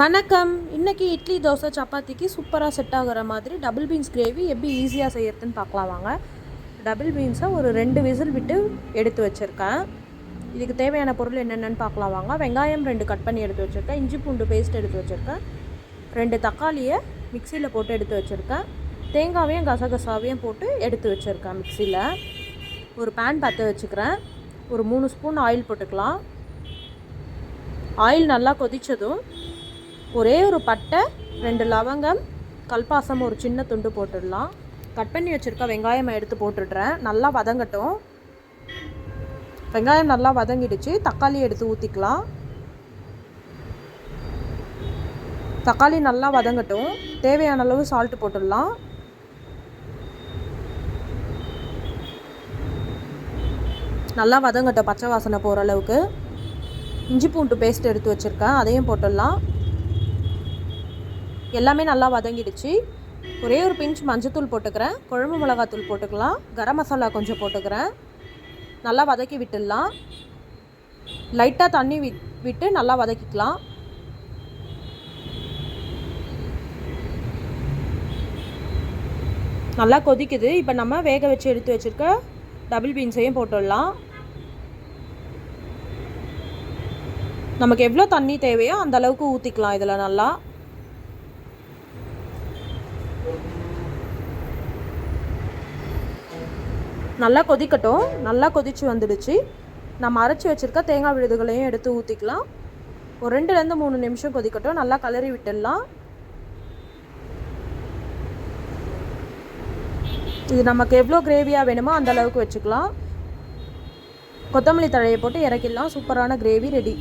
வணக்கம். இன்னைக்கு இட்லி தோசை சப்பாத்திக்கு சூப்பராக செட் ஆகிற மாதிரி டபுள் பீன்ஸ் கிரேவி எப்படி ஈஸியாக செய்யறதுன்னு பார்க்கலாம் வாங்க. டபுள் பீன்ஸை ஒரு ரெண்டு விசில் விட்டு எடுத்து வச்சுருக்கேன். இதுக்கு தேவையான பொருள் என்னென்னு பார்க்கலாம் வாங்க. வெங்காயம் ரெண்டு கட் பண்ணி எடுத்து வச்சுருக்கேன். இஞ்சி பூண்டு பேஸ்ட் எடுத்து வச்சுருக்கேன். ரெண்டு தக்காளியை மிக்சியில் போட்டு எடுத்து வச்சுருக்கேன். தேங்காவையும் கசகசாவையும் போட்டு எடுத்து வச்சுருக்கேன் மிக்சியில் ஒரு பேன் பற்ற வச்சுக்கிறேன். ஒரு மூணு ஸ்பூன் ஆயில் போட்டுக்கலாம். ஆயில் நல்லா கொதித்ததும் ஒரே ஒரு பட்டை ரெண்டு லவங்கம் கல்பாசம் ஒரு சின்ன துண்டு போட்டுடலாம். கட் பண்ணி வச்சுருக்க வெங்காயம் எடுத்து போட்டுடுறேன். நல்லா வதங்கட்டும். வெங்காயம் நல்லா வதங்கிடுச்சு. தக்காளி எடுத்து ஊற்றிக்கலாம் தக்காளி நல்லா வதங்கட்டும். தேவையான அளவு சால்ட்டு போட்டுடலாம். நல்லா வதங்கட்டும் பச்சை வாசனை போகிற அளவுக்கு. இஞ்சி பூண்டு பேஸ்ட் எடுத்து வச்சுருக்கேன். அதையும் போட்டுடலாம். எல்லாமே நல்லா வதங்கிடுச்சு. ஒரே ஒரு பிஞ்ச் மஞ்சத்தூள் போட்டுக்கிறேன். குழம்பு மிளகாத்தூள் போட்டுக்கலாம். கரம் மசாலா கொஞ்சம் போட்டுக்கிறேன். நல்லா வதக்கி விட்டுடலாம். லைட்டாக தண்ணி வி விட்டு நல்லா வதக்கிக்கலாம். நல்லா கொதிக்குது. இப்போ நம்ம வேக வச்சு எடுத்து வச்சுருக்க டபுள் பீன்ஸையும் போட்டுடலாம். நமக்கு எவ்வளோ தண்ணி தேவையோ அந்த அளவுக்கு ஊற்றிக்கலாம் இதில் நல்லா. நல்லா கொதிக்கட்டும். நல்லா கொதிச்சு வந்துடுச்சு. நம்ம அரைச்சி வச்சுருக்க தேங்காய் விழுதுகளையும் எடுத்து ஊற்றிக்கலாம் ஒரு ரெண்டுலேருந்து மூணு நிமிஷம் கொதிக்கட்டும். நல்லா கலரி விட்டுடலாம். இது நமக்கு எவ்வளோ கிரேவியாக வேணுமோ அந்த அளவுக்கு வச்சுக்கலாம். கொத்தமல்லி தழையை போட்டு இறக்கிடலாம். சூப்பரான கிரேவி ரெடி